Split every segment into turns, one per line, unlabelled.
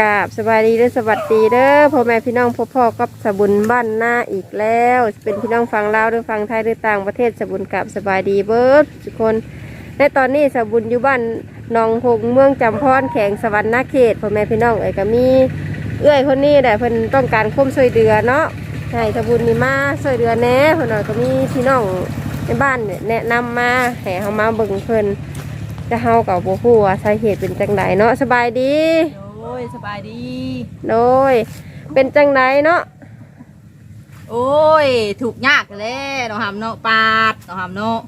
กราบสบายดีเด้อสวัสดีเด้อพ่อแม่พี่น้องพ่อพ่อกับสบุญบ้านหน้าอีกแล้ว เป็นพี่น้องฟังลาวหรือฟังไทยหรือต่างประเทศสบุญกราบสบายดีเบิร์ดทุกคนในตอนนี้สบุญอยู่บ้านหนองหงเมืองจำพรแข่งสวรรค์นาเขตพ่อแม่พี่น้องเอ้ยก็มีเอื้อยคนนี้แหละเพิ่นต้องการคุ้มช่วยเดือเนาะให้สบุญนี่มาช่วยเดือแน่เพิ่นว่าก็มีพี่น้องในบ้านเนี่ยแนะนำมาให้เฮามาเบิ่งเพิ่นจะเฮากับบ่ฮู้ว่าสาเหตุเป็นจังไดเนาะสบายดี
ยสบายดี
โดย เป็นจังไดเนาะ
โอ้ย ถูกยากแล้วน้องหำเนาะปาดน้องหำเนาะ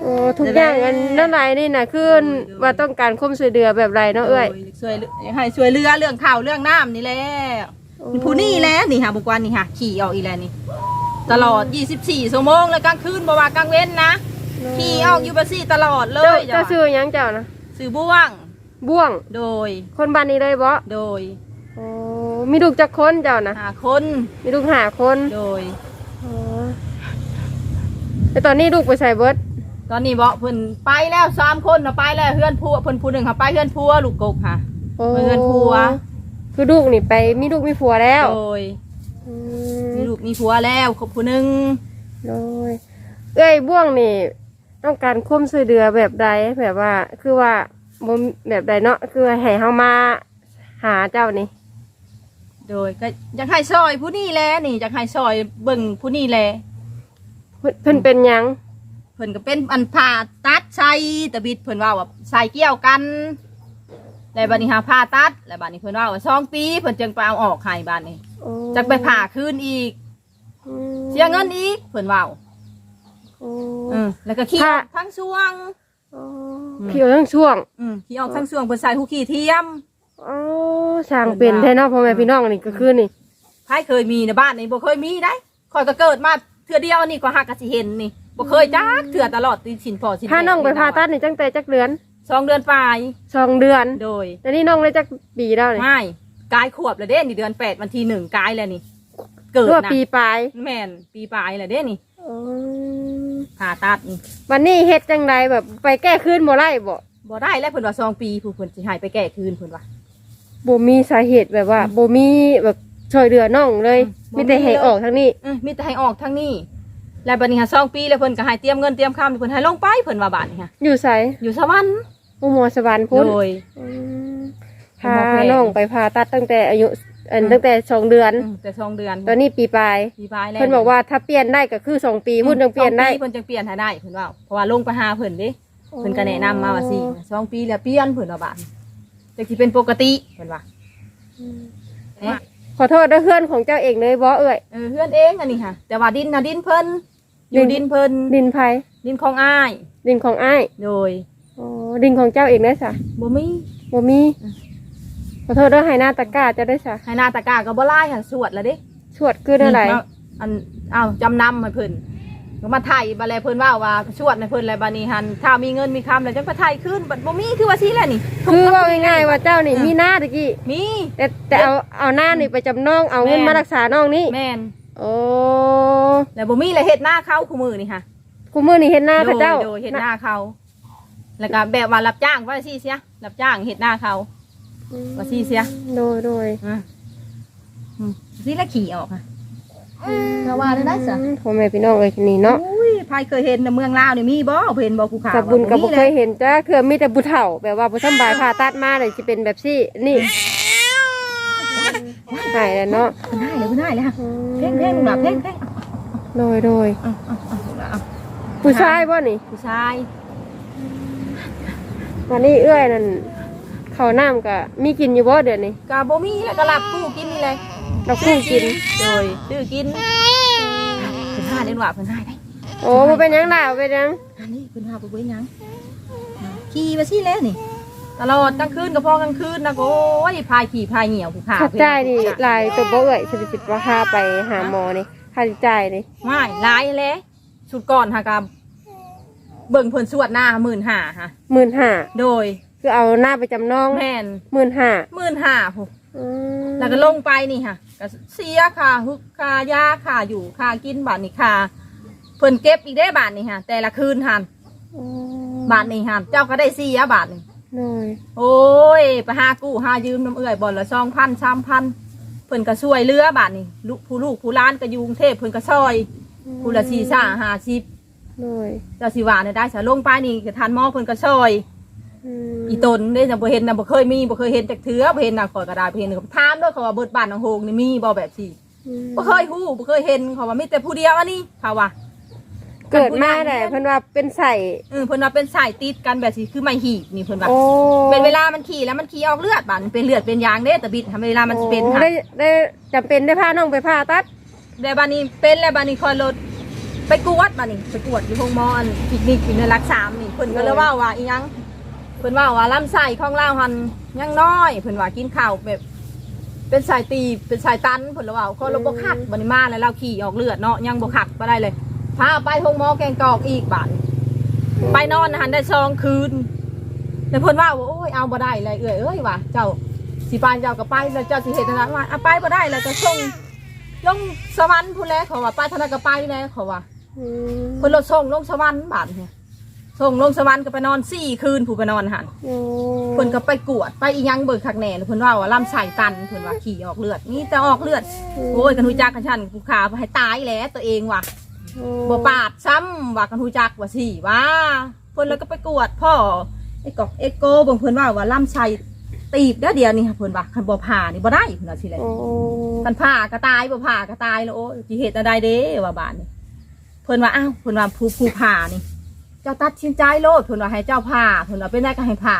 โอ้ทุกอย่างอันนั่นไรนี่นะคือว่าต้องการคุ้มช่วยเดือแบบไรเนาะเอ้ย
โช่วยให้ช่วยเรือเรื่องข่าวเรื่องน้ำนี่แหละผู้นี่แหละนี่ค่ะบุกวันนี่ค่ะ ขี่ออกอีแล้วนี่ ตลอด 24ชั่วโมงเลยกลางคืนบ่ว่ากลางเว้นนะ ขี่ออกอยู่บัซี่ตลอดเล
เจ้ายเจ้าชื่อหยังเจ้านะ
สื่อบ่วง
บ่วง
โดย
คนบ้านนี้เลยบ่
โดย
โอ้มีลูกจักคนเจ้านะ
หาคน
มีลูกห้าคน
โดย
อ๋อแต่ตอนนี้ลูกไปใส่เบิร์ด
ตอนนี้บอกเพิ่นไปแล้วสามคนน่ะไปแล้วเฮือนพัวเพิ่นผู้หนึ่งค่ะไปเฮือนพัวลูกกบค่ะ
โอ้
เพื่อนผัว
คือลูกนี่ไปมีลูกมีผัวแล้ว
โดย
อื
มี
ม
ลูกมีผัวแล้วครบผู้หนึ่ง
โดยเอ้ยบ่วงนี่ ต้องการคุ้มช่วยเดือแบบใดแบบว่า คือว่า บ่แบบใดเนาะคือให้เฮามาหาเจ้านี่
โดยก็อยากให้ซอยผู้นี่แหละนี่อยากให้ซอยเบิ่งผู้นี่แหละ
เพิ่นเพิ่นเป็นหยัง
เพิ่นก็เป็นอันผ่าตัดใส่ตะบิดเพิ่นว่าว่าใส่เกี่ยวกันแล้วบัดนี้หาผ่าตัดแล้วบัดนี้เพิ่นว่าว่าสองปีเพิ่นจึงไปเอาออกให้บัดนี้
โอ้
จักไปผ่าคืนอีก
อืม
เสียเงินอีกเพิ่นว่า
โอ้
อืมแล้วก็ขี้
ผ่า
ทั้งช่วง
อ๋อ เขียวทั้งช่วง
อืมขี้ออกทั้งช่วงเพิ่นใส่หูขี้เทียม
อ๋อช่างเป็นแท้เนาะพ่อแม่พี่น้องนี่ก็คือนี่
ใครเคยมีในบ้านนี่บ่เคยมีได้คอยก็เกิดมาเทื่อเดียวนี่ก็หักกะสิเห็นนี่บ่เคยจักเทื่อตลอดตีสินพอสิน
พาน้องไปผ่าตัดนี่จังแต่จักเดือน
สองเดือนปลาย
สองเดือน
โดย
แล้วนี่น้องได้จักปีแล้วนี่
ไม่กายขวบแล้วเด้นี่เดือนแปดวันที่หนึ่งกายแล้วนี่ เกิด
รั่ว
นะ
ปีปลาย
แม่นปีปลายแล้วเด้นี่
อ๋อ
ผ่าตัดนี่
วันนี้เฮ็ดจังไดแบบไปแก้คืนบ่ไล่บ่
บ่ได้แล้วเพิ่นว่าสองปีผู้เพิ่นสิให้ไปแก้คืนเพิ่นว่า
บ่มีสาเหตุแบบว่าบ่มีแบบช่วยเหลือน้องเลย
อืม
มีแต่ให้
บ่มีเลย
ออกทางนี้
เออมีแต่ให้ออกทั้งนี้แล้วบัดนี้หาสองปีแล้วเพิ่นก็ให้เตรียมเงินเตรียมคำเพิ่นให้ลงไปเพิ่นว่าบาดนี่ค่ะ
อยู่ไส
อยู่สวรรค์
อุโมงค์สวรรค์พุ่น
โดย
อืม
เป็น
พา
หมอแพทย์
น้องไปผ่าตัดตั้งแต่อายุเอัน
อืม
ตั้งแต่สองเดือน
อืมแต่สองเดือน
ตอนนี้ปีปลาย
ปีปลายแล้ว
เพิ่นบอกว่าถ้าเปลี่ยนได้ก็คือสองปีพุ่นยังเปลี่ยนได้
สองปีเพิ่นจังเปลี่ยนให้ได้เพิ่นว่าเพราะว่าลงไปหาเพิ่นเด้เพิ่นก็แนะนำมาว่าสิสองปีแล้วเปลี่ยนเพิ่นว่าบาดจะสิเป็นปกติเพิ่นว่าเอ๊ะ
ขอโทษด้วยเพื่อนของเจ้าเองเลยบ่เอ่ย
เออเพื่อนเองอันนี้ค่ะ แต่ว่าดินน่ะดินเพิ่นอยู่
ดิน
ดินเพิ่น
ดินไผ
ดินของอ้าย
ดินของอ้าย
โดย
อ๋อดินของเจ้าเองได้สะ
บ่มี
บ่มี
อืม
ขอโทษด้วยให้หน้าตะกร้าจะได้สะ
ให้หนาตะกร้าก็บ่หลายค่ะสวดแล้วเด้
ชวดคืออะไร
มาอันอ้าวจำนำให้เพิ่นก็มาไทยบัดแลเพิ่นว่าว่าชวดให้เพิ่นแล้วบัดนี้หันถ้ามีเงินมีคำแล้วจังไปไทยคืนบัดบ่มีคือว่าสิแหละนี่
คือว่าง่ายๆว่าเจ้านี่มีหน้าตะกี้
มี
แต่แต่เอาเอาหน้านี่ไปจำนองเอาเงิน
แม่
มารักษาน้องนี่
แม่น
โอ้
แล้วบ่มีแล้วเฮ็ดหน้าเขาคู่มือนี่ค่ะ
คุณมือนี่เห็นหน้าเขาเจ้า
โดยโดยเห็ดหน้าเขา แล้วก็แบบว่ารับจ้างว่าซี่เสียรับจ้างเห็ดหน้าเขา ว่าสิเสีย
โดยโดย
อะอืมซี่ละขี่ออกค่ะมาว่าได้ได้สะ
อืมพ่อแม่พี่น้องเอ้ยนี่เนาะ
อุ้ยพายเคยเห็นในเมืองลาวนี่มีบ่เห็นบ่ภูเขา
กับบุญกับบ่
มี
เค
เลย
เห็นจ้าคือมีแต่บุเฒ่าแบบว่าบ่สำบายผ่าตัดมาเลยสิเป็นแบบซี่นี่หายแล้วเนาะ
เพิ่นได้เลยเพิ่นได้เลยค่ะเพ่งเพ่งหลับเพ่งเพ่ง
โดยโดย
เอาเอาเอาเอาเอา
ผู้ชายบ่นี่
ผู้ชาย
วันนี้เอื้อยนั่น ข้าวน้ำก็มีกินอยู่บ่เดี๋ยวนี้
กาบ่มีแล้วก็หลับกู้กินนี่เลย
เราคู่กิน
โดยดื้อกินเพิ่นหาเล่นว่าเพิ่นหาได้
โอ้บ่เป็นหยังดาวเป็นหยัง
อันนี้เพิ่นหาบ่เป็นหยังขี่มาซี่แล้วนี่ตลอดกลางคืนก็พอกลางคืนนะโอ้ยพายขี่พายเหี่ยวผู้ขา
ค่าใช้จ่ายนี่หลายตัวบ่เอื้อยสิไปสิว่าค่าไปหาหมอนี่ค่าใช้จ่ายนี่
ไม่หลายแล้วชุดก่อนค่ะกับเบิ่งเพิ่นสวดหน้าหมื่นห้าค่ะ
15,000
โดย
คือเอาหน้าไปจำนอง
แม่น
15,000
หมื่นห้าผู้
อืม
แล้วก็ลงไปนี่ค่ะก็เสียค่าฮึกค่ายาค่าอยู่ค่ากินบาทนี่ค่าเพิ่นเก็บอีกได้บาทนี่ค่ะ แต่ละคืนหัน
อืม
บาทนี่หันเจ้าก็ได้เสียบาทนี่
หน่อย
โอ้ยไปหากู้หายืมน้ำเอื่อยบ่อนละสองพันสามพันเพิ่นก็ช่วยเหลือบาทนี่ลูกผู้ลูกผู้หล้านก็อยู่กรุงเทพเพิ่นก็ซอยผู้ละสี่ซ่าห้าสิบ
หน่อย
เจ้าสิว่าเนี่ยได้สะลงไปนี่ก็ทานหมอเพิ่นก็ซอย
อืม
อีตนได้จะบ่เห็นนะบ่เคยมีบ่เคยเห็นจักเทื่อบ่เห็นน่ะขอยกระดาษบ่เห็นก็ถามเด้วยเขาว่าเบิดบ้านหนองโฮงนี่มีบ่แบบสิบ่เคยฮู้บ่เคยเห็นเขาว่ามีแต่ผู้เดียวอันนี้เขาว่า
เกิดมาได้เพิ่นว่าเป็นใส่
เออเพิ่นว่าเป็นสายติดกันแบบสิคือไม่หีบนี่เพิ่นว่า
โอ้
เป็นเวลามันขี่แล้วมันขี่ออกเลือดบาดมันเป็นเลือดเป็นยางเด้แต่บิดทำเวลามันเป็น
โอ้
ค่ะ
ได้ได้จำเป็นได้พาน้องไปผ่าตัด
แต่บานี้เป็นแล้วบานี้คอยรถไปกวดบานี้ไปกวดอยู่โรงหมอนปิกนิกอยู่ในรักสามนี่เพิ่นก็เลยว่าว่าอีหยัง เพิ่นว่าว่าลำไส้ของเราหันยังน้อยเพิ่นว่ากินข้าวแบบเป็นสายตีบเป็นสายตันเพิ่นเลยว่าก็เราบ่คักบานี้มาแล้วเราขี่ออกเลือดเนาะยังบ่คักบ่ได้เลยพาไปโรงหมอแกงกอกอีกบาดไปนอนหันได้สองคืนแล้วเพิ่นว่าว่าโอ้ยเอาบ่ได้เลยเอ้ยเอ้ยว่ะเจ้าสิไปเจ้าก็ไปแล้วเจ้าสิเฮ็ดจังไดว่าอะไปบ่ได้แล้วจะส่งลงสวรรค์พูนแหล้วเขาว่าไปทางนั้นก็ไปแหล้วเขาว่า
อืม
เพิ่นรถส่งลงสวรรค์บาดเนี่ย ส่งลงสวรรค์ก็ไปนอนสี่คืนผู้ไปนอนหัน
โอ้
เพิ่นก็ไปกวดไปอีหยังเบิกคักแหน่เพิ่นว่าว่าลำไส้ตันเพิ่นว่าขี่ออกเลือดนี่แต่ออกเลือดโอ้ยกันหูจักกันชันผู้ขาให้ตายแหล้วตัวเองว่ะบ่ปาดซ้ำว่ากันหูจักว่าสิว่าเพิ่นแล้วก็ไปกวดพ่อไอ้กอกเอ็กโกเบิ่งเพิ่นว่าว่าลำไส้ตีบเด้อเดียวนี่ค่ะเพิ่นว่าคันบ่ผ่านี่บ่ได้เพิ่นว่าสิแหละ
โอ้
กันผ่าก็ตายบ่ผ่าก็ตายแล้วโอ้ยสิเหตุอะไรเด้ว่าบานนี่เพิ่นว่าอ้าวเพิ่นว่าผู้ผู้ผ่านี่เจ้าตัดสินใจโลดเพิ่นว่าให้เจ้าผ่าเพิ่นว่าเป็นได้ก็ให้ผ่า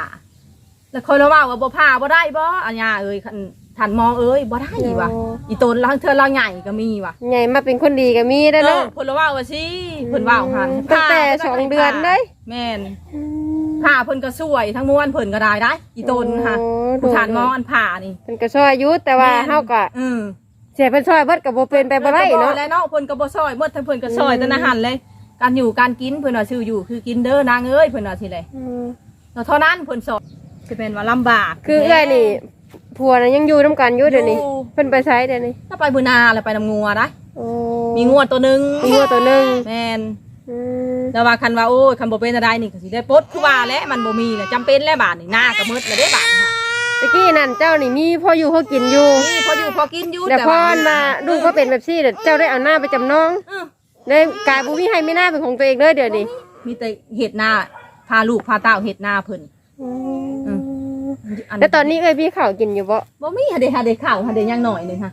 แล้วคนละว่าว่าบ่ผ่าบ่ได้บ่อันยาเอ้ยคันท่านหมอเอ้ยบ่ได้ว่ะอีตนลางเทื่อเราใหญ่ก็มีว่ะ
ใหญ่มาเป็นคนดีก็มีได้
เอ
เนาะ
อเพิ่นละว่าว่าสิเพิ่นว่าหัน
ตั้งแต่
ผ่า
สองเดือนเลย
แม่นผ่าเพิ่นก็สวยทั้งม้วนเพิ่นก็ได้ได้อีตนค่ะ
โอ้
ผู้ทานหมออันผ่านี่
เพิ่นก็ช่วยอยู่แต่ว่าเฮาก็
อือ
เสียเพิ่นช่วยเบิดก็บ่เป็นไปบ่ได้เนาะ
แล้วเนาะเพิ่นก็บ่ซอยหมดทั้งเพิ่นก็ซอย
อืม
แต่อาหารเลย การอยู่การกินเพิ่นว่าชื่ออยู่คือกินเด้อนางเอ้ยเพิ่นว่าสิเลย
อืม
แล้วเท่านั้นเพิ่นสอนสิเป็นว่าลำบาก
คือเอื้อยนี่ผัวน่ะยังอยู่นํกันอยู่เดี๋ยวนี้
อยู่
เพิ่นไปใช้เดี๋ยวนี้
ถ้าไปบุนาแล้วไปนำงัวนะ
โอ้
มีงัวตัวหนึง
มีงัวตัวหนึง
แม่น
อืม
แต่ว่าคันว่าโอ้ยคันบ่เป็นอะไรนี่ก็สิได้ปลดคือว่าแล้วมันบ่มีแล้วจำเป็นแล้วบาดนี่หน้าก็มืดแล้วเด้บาดนี่ค่ะ
ตะกี้นั่นเจ้านี่มีพออยู่พอกินอยู่
นี่พออยู่พอกินอยู่
แต่พอ
ว่า
อันมาลูกก็เป็นแบบซี่เดี๋ยวเจ้าได้เอาหน้าไปจำนอง
อื้อ
ได้กลายบุมีให้ไม่น่าเป็นของตัวเองเลยเดี๋ยวนี้
มีแต่เฮ็ดหน้าพาลูกพาเต้าเฮ็ดหน้าเพิ่น อืม
แล้วตอนนี้เอ้ยพี่ข่าวกินอยู่บ่
บ่มีหาได้หาได้ข้าวหาได้หยังหน่อยหนึงค่ะ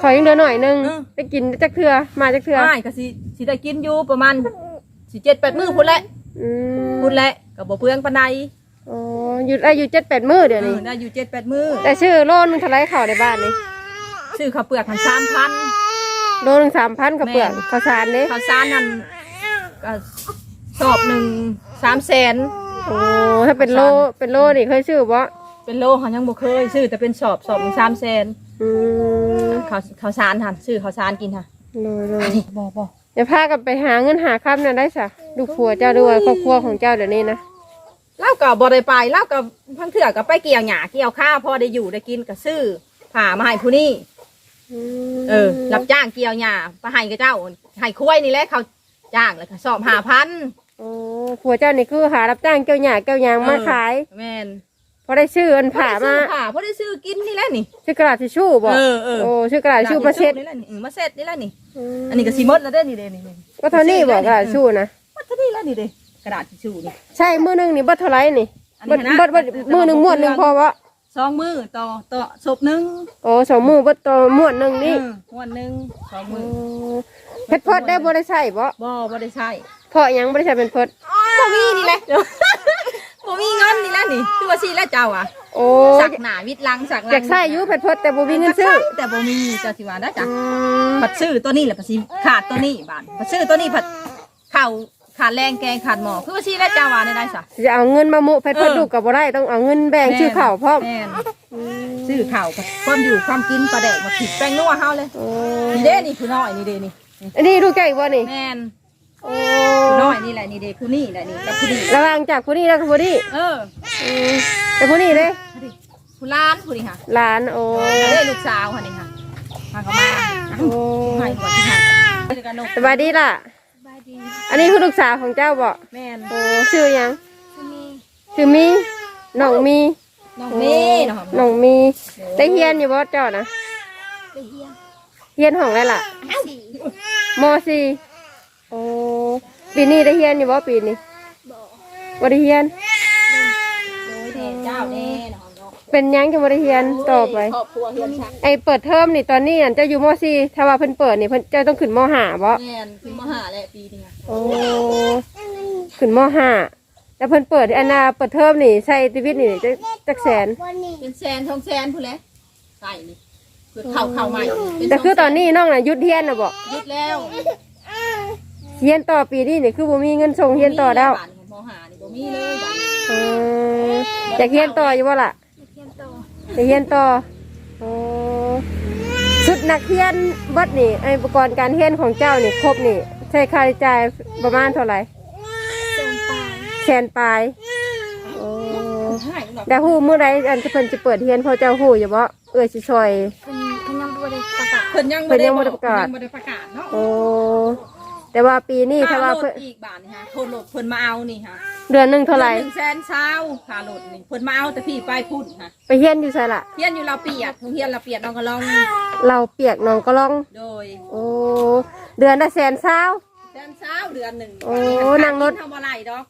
ขอยังเดือหน่อยนึง
อืม
ได้กินจักเทือมาจักเทือ
ไม่ก็สิสิได้กินอยู่ประมาณสิเจ็ดแปดมื้อพุ่นแหละ
อืม
พุ่นแหละก็บ่เปลืองปานใด
อ๋อหยุดอายุเจ็ดแปดมื้อเดี๋ยว
เอ
นี้
อได้อยู่เจ็ดแปดมื้อ
แต่ชื่อโลนึงเท่าไรข่าวในบ้านนี่
ซื้อข้าวเปลือกหันสามพัน
โลนึงสามพันกับเปลือก
แม่น
ข้าวสารนี่
ข้าวสารนั่นก็สอบหนึ่งสามแสน
โอ้ถ้าเป็นโลเป็นโลนี่เคยชื่อบ่
เป็นโลเขายังบ่เคยซื้อแต่เป็นสอบสอบหนึ่งสามแสน
อืม
ข้าวข้าวสารหันซื้อข้าวสารกินค่ะ
โลโล
บ่บ่
เดี๋ยวพากันไปหาเงินหาค่ำนั่นได้สะดูผัวเจ้าด้วยครอบครัวของเจ้าเดี๋ยวนี้นะ
เล่าก็บ่ได้ไปเล่าก็พังเถื่อก็ไปเกี่ยวหญ้าเกี่ยวข้าวพอได้อยู่ได้กินก็ซื้อผ่ามาให้ผู้นี้
ม
เออรับจ้างเกี่ยวหญ้าไปให้กับเจ้าให้คุ้ยนี่แหละเขาจ้างแล้วก็สอบห้าพัน
โอ้ผัวเจ้านี่คือหารับจ้างเกี่ยวหญ้าเกี่ยวยางมาขาย
แม่น
พอได้ชื่ออันผ่ามา
ผ่าพอได้ซื้อกินนี่แหละนี่
ชื่อกระดาษทิชชู่บ่
เออเออ
โอ้ชื่อกระดาษทิชชู่มาเช็ด
นี่แหละนี่เออมาเซ็ตนี่แหละนี่
ม
อันนี้ก็สีมดแล้วเด้อนี่เด้นี่นี่
ก็เท่านี้บ่กระดาษทิชชู่นะ
มดเท่านี้แล้วนี่เด้กระดาษทิชชู่นี่
ใช่มือหนึงนี่บ่เท่าไหรนี่
อันนี้
บ่
นะ
บ่บ่มือหนึงม้วนหนึงพอบ่
สองมือต่อต่อศพหนึ่ง
โอ้สองมือบ่ต่อม้วนหนึงนี่
เออม้วนหนึ่งสองมือ
เพชรพดได้บ่ได้ใส่บ่
บ่บ่ได้ใช้
เพราะหยังบ่ได้ใส่เป็นเพชร
บ่มีนี่แหละบ่มีเงินนี่แหละนี่คือว่าสิแล้วเจ้าอะ
โอ้
สักหน้าวิดหลังสักหลัง
อยากใส่อยู่เพชรพดแต่บ่มีเงินซื้อ
แต่บ่มีเจ้าสิว่าได้อจ้ะ
อืม
ผัดซื้อตัวนี้แหละผัดสิขาดตัวนี้บาดผัดซื้อตัวนี้ผัดข้าว ขาดแรงแกงขาดหม้อคือว่าสิแล้วเจ้าว่าได้ได้ซะ
จะเอาเงินมามุเพชรพด
เออ
ดูก็บ่ได้ต้องเอาเงินแบ่งชื่อข้าวพร้อม
แม่นซื้อข้าวกับความอยู่ความกินปลาแดกมาผิดแป้งนัวเฮาเลย
โอ้
นี่เด้นี่คือน้อยนี่เด้นี่
อันนี้ดูใกล้บ่นี่
แม่น
โอ้
คือน้อยนี่แหละนี่เด้คือนี่แหละนี่กับผู้ดี
ระหว่างจากผู้นี้แล้วก็ผู้นี้
เออ
อืมแต่ผู้นี้เด้
ผู้ดีผู้ล้านผู้ดีค่ะ
หลานโอ้
เด้ลูกสาวค่ะนี่ค่ะมาก็มา
โอ้
ให้ก่อนที่ค่ะเจอกันนก
สบายดีล่ะ อันนี้คือลูกสาวของเจ้าบ่
แม่น
โอ้ชื่อหยังชื่อมีน้องมี
น้องเมย์เนาะ
น้องมีได้เฮียนอยู่บ่เจ้านะ
ไปเฮียง
เฮียนห้องอะไรล่ะ
สี่
มสี่โอ้ปีนี้ได้เฮียนอยู่บ่ปีนี้
บอก
บ่ได้เฮียน
โดยแทนเจ้าแน่เนาะ เนาะ
เป็นหยังจะบ่ได้เฮียนต่อไป
ครอบครัวเฮือนชัก
ไอเปิดเทอมนี่ตอนนี้อันเจ้าอยู่มสี่ถ้าว่าเพิ่นเปิดนี่เพิ่นเจ้าต้องขึ้นมห้าบ่
แม่นคือมหาแหละปีนี้
โอ้ขึ้นมห้าแล้วเพิ่นเปิดอันน่ะเปิดเทอมนี่ใส่ชีวิตนี่จักจักแสน
วันนี้
เป็นแสนทองแสนพู้นแหละใส่นี่คือเข้าเข้าใหม่เป็น
แต่คือตอนนี้น้องน่ะหยุดเฮียนน่ะบ่
ยึดแล้ว
เฮียนต่อปีนี้นี่คือบ่มีเงินส่งเฮียนต่อแล้ว
บ้านของมหานี่บ่มีเลยบ้าน
เอออยากเฮียนต่ออยู่บ่ล่ะ
เฮียงโต
อยากเฮียนต่อโอ้ชุดนักเรียนเบัดนี่ไออุปกรณ์การเรียนของเจ้านี่ครบนี่ใช้ค่าใช้จ่ายประมาณเท่าไหร่
เซนปลาย
แสนปลายโอ้
ให้เนาะ
แต่ฮู้มื้อใดอันเพิ่นจะเปิดเรียนพอเจ้าฮู้อยู่บ่เอ้ยสิช่วย
เป็นพยังบริประกาศ
เพิ่นยัง
เพิ่นยังบ่ได้ประกาศ
เพิ่นยังบ่ได้ประกาศเนาะ
โอ้แต่ว่าปีนี้ถ้าว่า
ค่
เพิ่น
รถอีกบาทนี่ฮะโทรรถเพิ่นมาเอานี่ฮะ
เดือนหนึงเท่าไหร่
หนึ่งแสนเช้าค่ารถนี่เพิ่นมาเอาแต่พี่ไปพุ่นฮะ
ไปเรียนอยู่ไสล่ะ
เฮียนอยู่เราเปียกเฮียนเราเปียกน้องก็ลอง
เราเปียกน้องก็ลอง
โดย
โอ้เดือนละแสนเช้า
แสนเช้าเดือนหนึ่ง
โอ้นั่งรถ
ทำอะไรดอก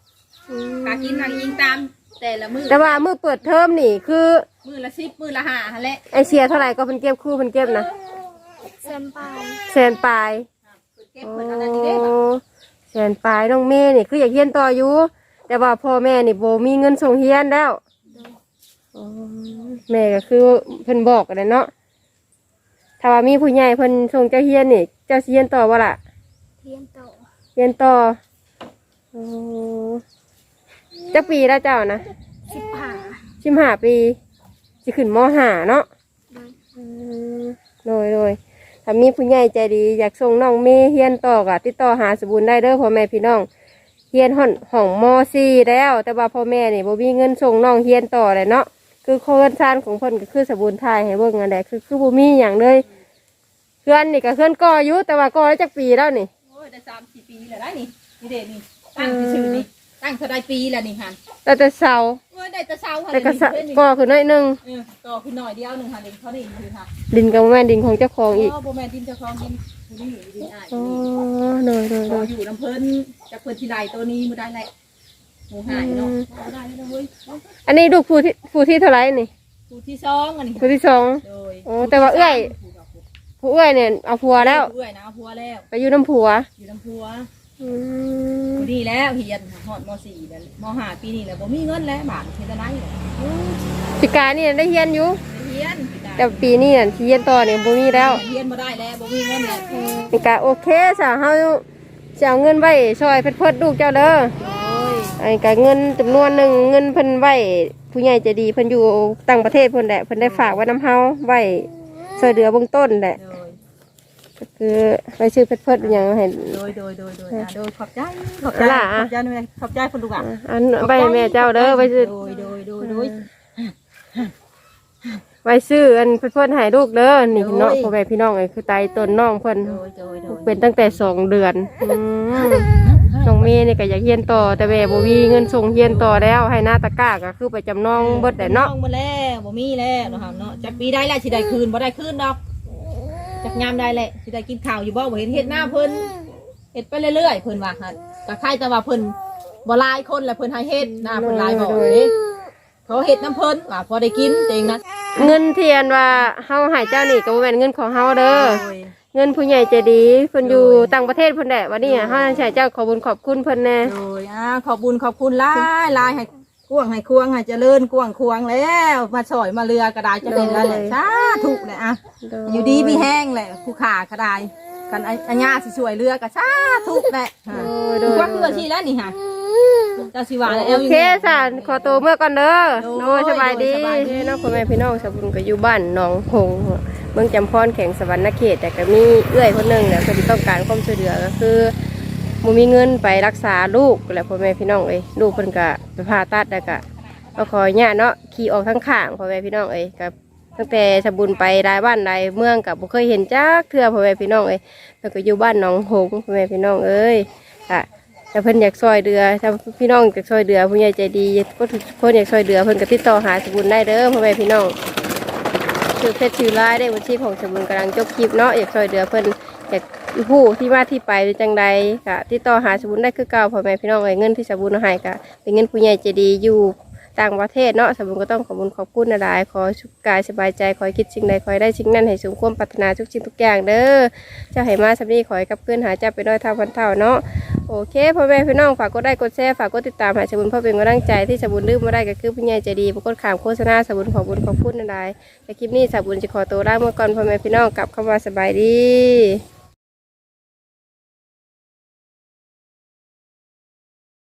กากินนางยิงตาม แต่ละมือ
แต่ว่ามื้อเปิดเทอมนี่คือ
มือละสิบมือละห้าหั่นแหละ
ไอเชียเท่าไหร่ก็เพิ่นเก็บคู่เพิ่นเก็บนะ
เซนปลาย
แสนปลาย
เก็บ
โอ้
เพิ่นอันนั้นนี่เด้บัด
แสนปลายน้องเมย์นี่คืออยากเรียนต่ออยู่ แต่ว่าพ่อแม่นี่โบมีเงินส่งเรียนแล้วอ๋อแม่ก็คือเพิ่นบอกกันเนาะถ้าว่ามีผู้ใหญ่เพิ่นส่งเจ้าเรียนนี่เจ้าสิเรียนต่อบ่ล่ะ
เฮียงโต
เรียนต่ออ๋อจักปีแล้วเจ้านะ
สิบผา
สิบห้าปีสิขึ้นมห้าเนาะ
โดย
อืมโดยโดยถ้ามีผู้ใหญ่ใจดีอยากส่งน้องเมย์เฮียนต่อกะติดต่อหาสบุญได้เด้อพ่อแม่พี่น้องเฮียนห่อนห้องมสี่แล้ว แต่ว่าพ่อแม่นี่บ่มีเงินส่งน้องเฮียนต่อเลยเนาะคือโครงสร้างของเพิ่นก็คือสบุญทายให้เบิ่งอันใดคือคือบ่มีหยังเลยเพื่อนนี่ก็เพื่อนก่ออยู่แต่ว่าก่อได้จักปีแล้วนี่
โอ้ยได้สามสี่ปีแล้วได้นี่นี่เด้นี่ตั้งชื่อนี่ตั้งเท่าใดปีแล้วนี่หัน
แต่แต่เสา
โอ้ยได้แต่เช้าหัน
แต่ก็สะ
เลยนี่
ก่อขึ้นหน่อยหนึง
เออต่อขึ้นหน่อยเดียวหนึ่งหันเองเขาได้อยู่ค่ะ
ดินก็บ่แม่นดินของเจ้าของอีก
อ๋อโบแมนดินเจ้าของดินผู้ นี้อยู่ดินอ้าย
อ๋อโดยโดย
ข
โด
อยอยู่น้ำเพิ่นจากเพิ่นที่ใดตัวนี้มือได้แหละหมูหายเนาะเอาได้แล้วเว้ย
อันนี้ลูกผู้ที่ผู้ที่เท่าไหร่นี่
ผู้ที่สองอันนี้
ผู้ที่สอง
โดย
โอ้แต่ว่าเอื้อย ผู้เอ้ยเนี่ยเอาผัวแล้ว
เอื้อยนะเอาผัวแล้ว
ไปอยู่น้ำผัว
อยู่น้ำผัว
อืม
ผู้นี้แล้วเฮียนหอดมสี่แล้วมห้าปีนี้แล้วบ่มีเงินแล้วบาทเฮ็ดอะไร
ปีกานี่ได้เฮียนอยู่
เฮียน
แต่ปีนี้น่ะที่เฮียนต่อเนี่ยบ่มีแล้ว
เฮียนบ่ได้แล้วบ่มีเงินแล้ว
ปีกาโอเคสาเฮาจะเอาเงินไว้ช่วยเพิ่นเพิ่นลูกเจ้าเด้อ
โอ้ย
ไอ้กะเงินจำนวนหนึ่งเงินเพิ่นไว้ผู้ใหญ่ใจดีเพิ่นอยู่ต่างประเทศเพิ่นแหละเพิ่นได้ฝากไว้น้ำเฮาไว้ช่วยเหลือเบื้องต้นแหละ
โดย
ก็คือไปชื่อเพิ่นเพิ่นอย่างให้
โดยโดยโดยโดยอะโดยขอบใจขอบใจ
ล่ะ
ขอบใจด้วยขอบใจคนลูกอะ
อันไปให้แม่เจ้าเด้อไปซื้อ
โดยโดยโดยโดย
ไว้ซื้ออันเพิ่นเพิ่นให้ลูกเด้อนี่เนาะพ่อแม่พี่น้องไอ้คือไตต้นน้องเพิ่น
โดยโดยโดย
เป็นตั้งแต่สองเดือนอืมน้องเมย์นี่ก็อยากเฮียนต่อแต่แม่บ่มีเงินส่งเฮียนต่อแล้วให้หน้าตะกร้าก็คือไปจำนองเบิดแต่เนาะ
องมาแล้วบ่มีแล้วเนาะครับเนาะจากปีได้แล้วสิได้คืนบ่ได้คืนดอกจากยามได้แหละสิได้กินข้าวอยู่บ่บ่เห็นเฮ็ดหน้าเพิ่นเฮ็ดไปเรื่อยๆเพิ่นว่าหั่นก็คล้ายแต่ว่าเพิ่นบ่หลายคนแหละเพิ่นให้เฮ็ดหน้าเพิ่นหลายบ่เด้เขาเฮ็ดน้ำเพิ่นว่าพอได้กินเองนะ
เงินเทียนว่าเฮาให้เจ้านี่ก็บ่แม่นเงินของเฮาเด้อ
โดย
เงินผู้ใหญ่ใจดีเพิ่นอยู่
โดย
ต่างประเทศเพิ่นแหละวันนี้เฮาใช้เจ้าขอบุญขอบคุณเพิ่นแน่
โดยอ่าขอบบุญขอบคุณหลายหลายให้กวางให้ควงให้เจริญกวางควงแล้ว มาสอยมาเรือกระดาษจะเป็นแล้วแหละสาธุแหละอะ อยู่ดีมีแห้งแหละผู้ขาก็ได้กันอันอัญญาสิช่วยเรือก็สาธุแหละฮะ
โดยโด
ทุก
ย
ว่าคือที่แล้วนี่ฮะเจ้าสิว่าแล้ว
โอเค
ยู่
สานขอตัวเมื่อก่อนเด้อ
โดย
โดยสบายดี
โดยสบายดี
เนาะพ่อแม่พี่น้องสาวบุญก็อยู่บ้านหนองหงส์เมืองจำพรแข่งสวรรณเขตแต่ก็มีเอื้อยคนหนึงเนี่ยเพิ่นต้องการความช่วยเหลือก็คือบ่มีเงินไปรักษาลูกแหละพ่อแม่พี่น้องเอ้ยลูกเพิ่นก็ไปผ่าตัดแล้วก็เอาขอเนี่ยเนาะขี่ออกทั้งข้างพ่อแม่พี่น้องเอ้ยกับตั้งแต่สาวบุญไปรายบ้านรายเมืองกับบ่เคยเห็นจักเทื่อพ่อแม่พี่น้องเอ้ยแล้วก็อยู่บ้านหนองหงส์พ่อแม่พี่น้องเอ้ยค่ะ ถ้าเพิ่นอยากซอยเดือถ้าพี่น้องอยากซอยเดือผู้ใหญ่ใจดีก็คนอยากซอยเดือเพิ่นก็ติดต่อหาสบุญได้เด้อพ่อแม่พี่น้องคือเพชรชื่อไล่ได้บัญชีของสบุนกำลังจบคลิปเนาะอยากซอยเดือเพิ่นอยากผู้ที่มาที่ไปจังใดกะติดต่อหาสบุญได้คือเก่าพ่อแม่พี่น้องเอ้ยเงินที่สบุญหาให้ก็เป็นเงินผู้ใหญ่ใจดีอยู่ ต่างประเทศเนาะสบุญก็ต้องขอบคุณขอบคุณนะหลายขอสุขกายสบายใจขอคิดสิ่งใดขอได้สิ่งนั้นให้สมความปรารถนาทุกสิ่งทุกอย่างเด้อเจ้าให้มาสำนีขอให้กับเพื่อนหาเจ้าไปด้อยเท่าพันเท่าเนาะโอเคพ่อแม่พี่น้องฝากกดไลค์กดแชร์ฝากกดติดตามหาสบุญเพ่อเป็นกำลังใจที่สบุญลืมมาได้ก็คือผู้ใหญ่ใจดีปรากฏข่าวโฆษณาสบุญขอบุญขอบคุณนะได้แต่คลิปนี้สบุญจะขอตัวลาเมื่อก่อนพ่อแม่พี่น้องกลับเข้ามาสบายดี